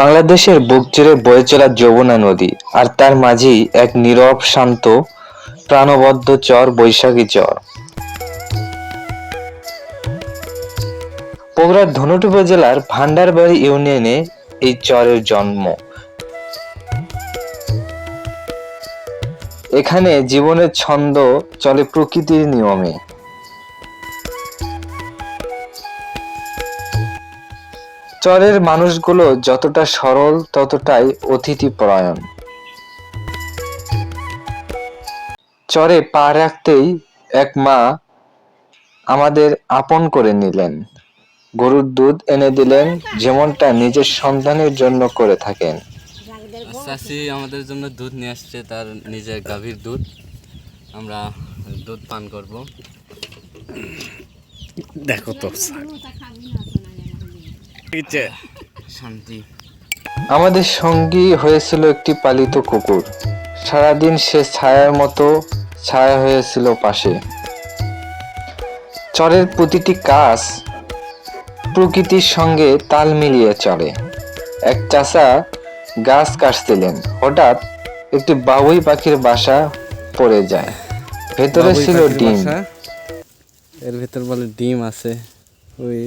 বাংলাদেশের বুক চিরে বয়ে চলা যমুনা নদী আর তার মাঝেই এক নীরব, শান্ত, প্রাণবদ্ধ চর, বৈশাখী চর। বগুড়ার ধনুট উপজেলার ভান্ডারবাড়ি ইউনিয়নে এই চরের জন্ম। এখানে জীবনের ছন্দ চলে প্রকৃতির নিয়মে। চরের মানুষগুলো যতটা সরল ততটাই অতিথি পরায়ণ চরে পা রাখতেই এক মা আমাদের আপন করে নিলেন। গরুর দুধ এনে দিলেন যেমনটা নিজের সন্তানের জন্য করে থাকেন। চাষি আমাদের জন্য দুধ নিয়ে আসছে তার নিজের গাভীর দুধ। আমরা দুধ পান করব। দেখো তো শান্তি। আমাদের সঙ্গী হয়েছিল একটি পালিত কুকুর। সারাদিন সে ছায়ার মতো ছায়া হয়েছিল পাশে। চরের প্রতিটি কাজ প্রকৃতির সঙ্গে তাল মিলিয়ে চলে। এক চাষা গাছ কাটছিলেন। হঠাৎ একটি বাবুই পাখির বাসা পড়ে যায়। ভেতরে ছিল ডিম। এর ভেতর বলে ডিম আছে। ওই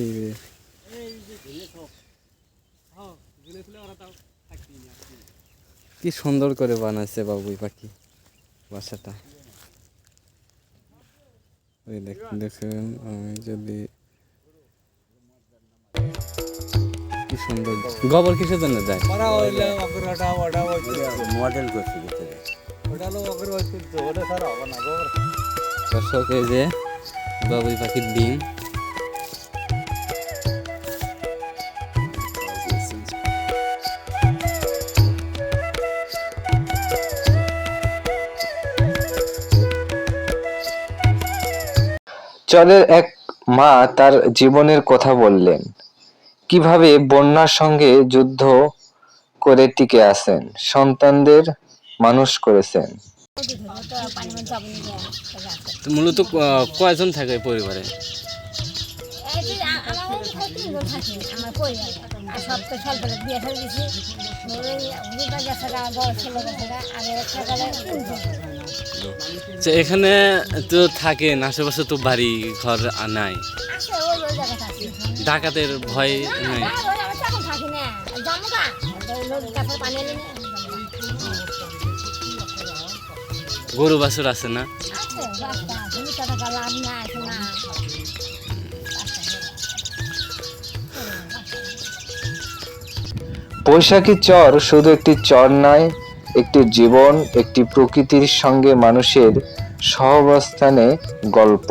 কি সুন্দর করে বানাইছে বাবুই পাখি বাসাটা। ওই দেখুন আমি যদি কি সুন্দর। গোবর কিসের জন্য যায় মডেল করছি দর্শক এই যে বাবুই পাখির ডিম। চরের এক মা তার জীবনের কথা বললেন কীভাবে বন্যার সঙ্গে যুদ্ধ করে টিকে আছেন? সন্তানদের মানুষ করেছেন। তো মূলত কয়জন থাকে এই পরিবারে? এখানে তো থাকেন, আশেপাশে তো বাড়ি ঘর নাই। ডাকাতের ভয় নাই। গরু বাছুর আছে না। বৈশাখী চর শুধু একটি চর নয় একটি জীবন, একটি প্রকৃতির সঙ্গে মানুষের সহাবস্থানে গল্প।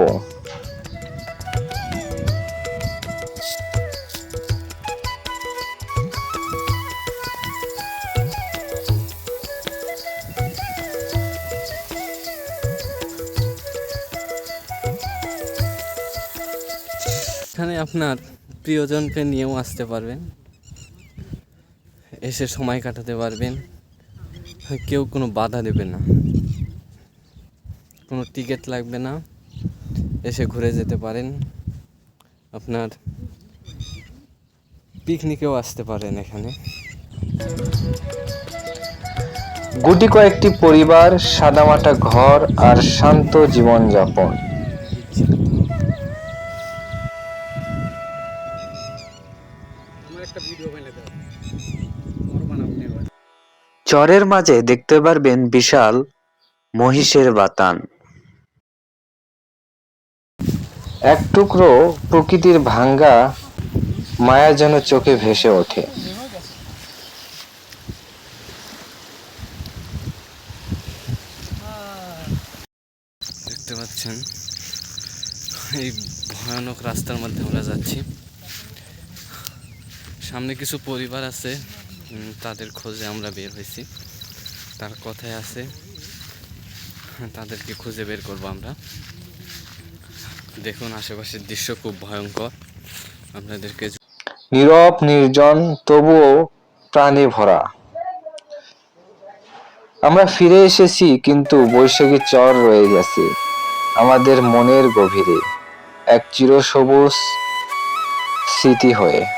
এখানে আপনার প্রিয়জনকে নিয়েও আসতে পারবেন। এসে সময় কাটাতে পারবেন। কেউ কোনো বাধা দেবে না। কোনো টিকিট লাগবে না। এসে ঘুরে যেতে পারেন। আপনার পিকনিকেও আসতে পারেন এখানে। গুটি কয়েকটি পরিবার সাদামাটা ঘর আর শান্ত জীবনযাপন। চরের মাঝে দেখতে পারবেন বিশাল মহিষের বাতান। এক টুকরো প্রকৃতির ভাঙ্গা মায়া যেন চোখে ভেসে ওঠে। দেখতে পাচ্ছেন, এই ভয়ানক রাস্তার মধ্যে আমরা যাচ্ছি। সামনে কিছু পরিবার আছে। তাদের খোঁজে আমরা বের হয়েছি। তার কথায় আছে, তাদেরকে খুঁজে বের করব আমরা। দেখুন, আশেপাশের দৃশ্য খুব ভয়ঙ্কর। আপনাদেরকে নীরব, নির্জন, তবুও প্রাণে ভরা। আমরা ফিরে এসেছি, কিন্তু বৈশাখী চর রয়ে গেছে। আমাদের মনের গভীরে এক চিরসবুজ স্মৃতি হয়ে।